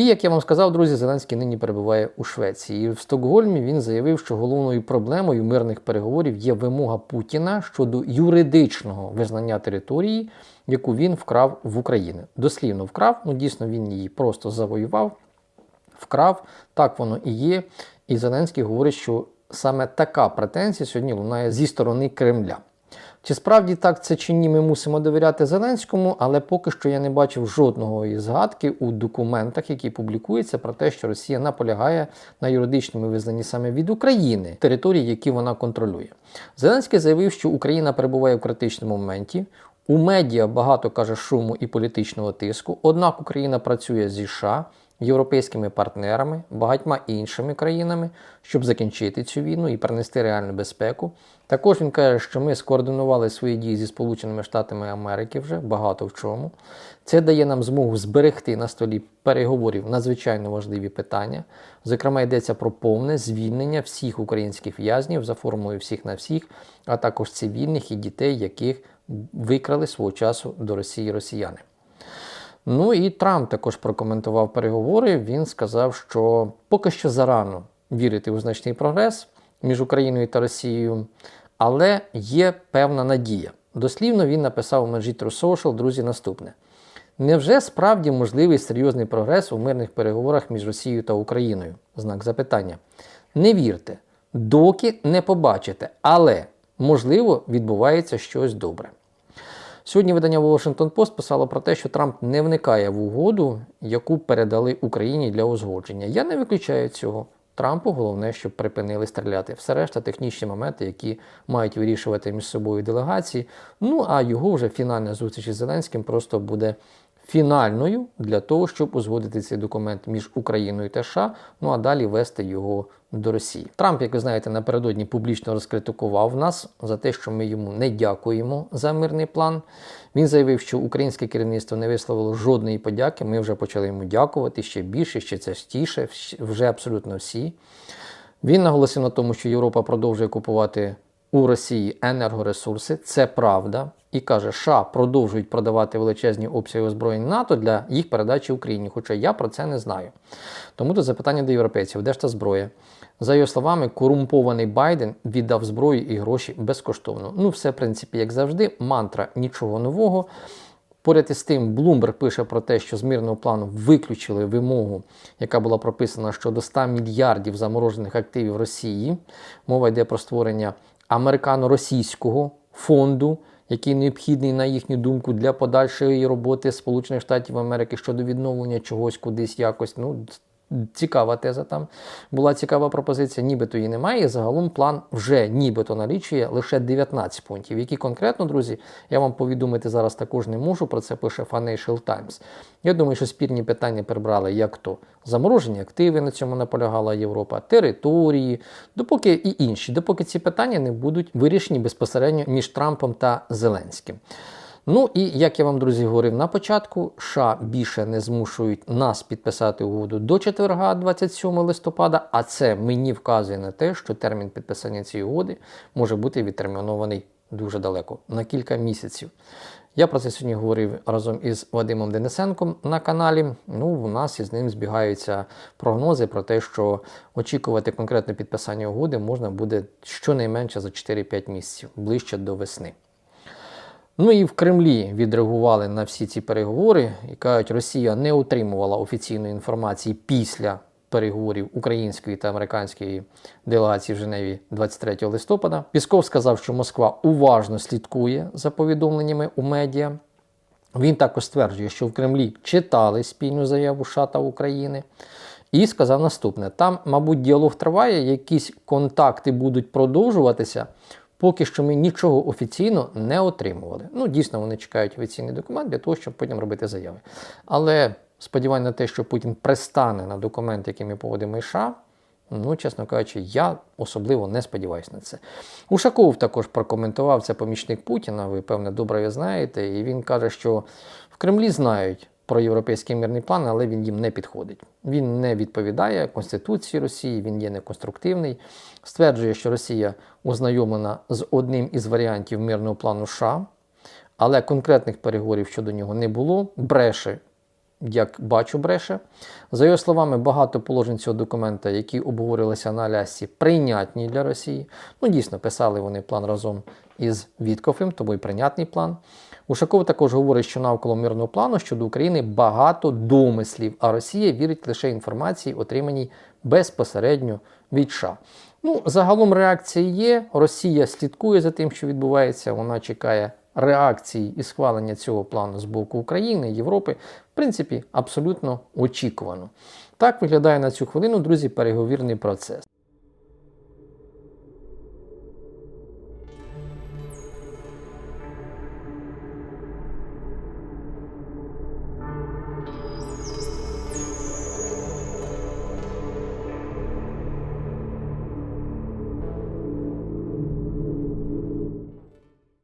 І як я вам сказав, друзі, Зеленський нині перебуває у Швеції. В Стокгольмі він заявив, що головною проблемою мирних переговорів є вимога Путіна щодо юридичного визнання території, яку він вкрав в Україні. Дослівно вкрав, ну дійсно він її просто завоював, вкрав. Так воно і є. І Зеленський говорить, що саме така претензія сьогодні лунає зі сторони Кремля. Чи справді так це чи ні, ми мусимо довіряти Зеленському, але поки що я не бачив жодного із згадки у документах, які публікуються, про те, що Росія наполягає на юридичному визнанні саме від України території, які вона контролює. Зеленський заявив, що Україна перебуває в критичному моменті. У медіа багато каже шуму і політичного тиску. Однак Україна працює зі США, європейськими партнерами, багатьма іншими країнами, щоб закінчити цю війну і принести реальну безпеку. Також він каже, що ми скоординували свої дії зі Сполученими Штатами Америки вже багато в чому. Це дає нам змогу зберегти на столі переговорів надзвичайно важливі питання. Зокрема, йдеться про повне звільнення всіх українських в'язнів за формулою всіх на всіх, а також цивільних і дітей, яких викрали свого часу до Росії росіяни. Ну і Трамп також прокоментував переговори. Він сказав, що поки що зарано вірити у значний прогрес між Україною та Росією, але є певна надія. Дослівно він написав у мережі Social, друзі, наступне. Невже справді можливий серйозний прогрес у мирних переговорах між Росією та Україною? Знак запитання. Не вірте, доки не побачите, але можливо відбувається щось добре. Сьогодні видання Washington Post писало про те, що Трамп не вникає в угоду, яку передали Україні для узгодження. Я не виключаю цього. Трампу головне, щоб припинили стріляти. Все решта технічні моменти, які мають вирішувати між собою делегації. Ну а його вже фінальна зустріч із Зеленським просто буде фінальною для того, щоб узгодити цей документ між Україною та США, ну а далі вести його до Росії. Трамп, як ви знаєте, напередодні публічно розкритикував нас за те, що ми йому не дякуємо за мирний план. Він заявив, що українське керівництво не висловило жодної подяки. Ми вже почали йому дякувати ще більше, ще частіше, вже абсолютно всі. Він наголосив на тому, що Європа продовжує купувати у Росії енергоресурси. Це правда. І каже, США продовжують продавати величезні обсяги озброєнь НАТО для їх передачі Україні. Хоча я про це не знаю. Тому тут запитання до європейців, де ж та зброя? За його словами, корумпований Байден віддав зброю і гроші безкоштовно. Ну, все, в принципі, як завжди, мантра нічого нового. Поряд із тим, Блумберг пише про те, що з мирного плану виключили вимогу, яка була прописана щодо 100 мільярдів заморожених активів Росії. Мова йде про створення американо-російського фонду, який необхідний, на їхню думку, для подальшої роботи Сполучених Штатів Америки щодо відновлення чогось кудись якось. Ну, Цікава теза там була цікава пропозиція, нібито її немає. І загалом план вже нібито налічує лише 19 пунктів. Які конкретно, друзі, я вам повідомити зараз також не можу. Про це пише Financial Times. Я думаю, що спірні питання прибрали як то заморожені активи, на цьому наполягала Європа, території, допоки і інші, допоки ці питання не будуть вирішені безпосередньо між Трампом та Зеленським. Ну і як я вам, друзі, говорив на початку, США більше не змушують нас підписати угоду до четверга, 27 листопада, а це мені вказує на те, що термін підписання цієї угоди може бути відтермінований дуже далеко, на кілька місяців. Я про це сьогодні говорив разом із Вадимом Денисенком на каналі. Ну, у нас із ним збігаються прогнози про те, що очікувати конкретне підписання угоди можна буде щонайменше за 4-5 місяців, ближче до весни. Ну і в Кремлі відреагували на всі ці переговори і кажуть, Росія не отримувала офіційної інформації після переговорів української та американської делегації в Женеві 23 листопада. Пісков сказав, що Москва уважно слідкує за повідомленнями у медіа. Він також стверджує, що в Кремлі читали спільну заяву США та України. І сказав наступне: там, мабуть, діалог триває, якісь контакти будуть продовжуватися. Поки що ми нічого офіційно не отримували. Ну, дійсно, вони чекають офіційний документ для того, щоб потім робити заяви. Але сподівання на те, що Путін пристане на документ, який ми поводимо і США, ну, чесно кажучи, я особливо не сподіваюся на це. Ушаков також прокоментував це помічник Путіна, ви, певне, добре його знаєте, і він каже, що в Кремлі знають. Про європейський мирний план, але він їм не підходить. Він не відповідає Конституції Росії, він є неконструктивний. Стверджує, що Росія ознайомлена з одним із варіантів мирного плану США, але конкретних переговорів щодо нього не було. Бреше як бачу, бреше. За його словами, багато положень цього документа, які обговорювалися на Алясці, прийнятні для Росії. Ну, дійсно, писали вони план разом із Віткофем, тому й прийнятний план. Ушаков також говорить, що навколо мирного плану щодо України багато домислів, а Росія вірить лише інформації, отриманій безпосередньо від США. Ну, загалом реакції є. Росія слідкує за тим, що відбувається. Вона чекає реакції і схвалення цього плану з боку України, Європи. В принципі, абсолютно очікувано. Так виглядає на цю хвилину, друзі, переговірний процес.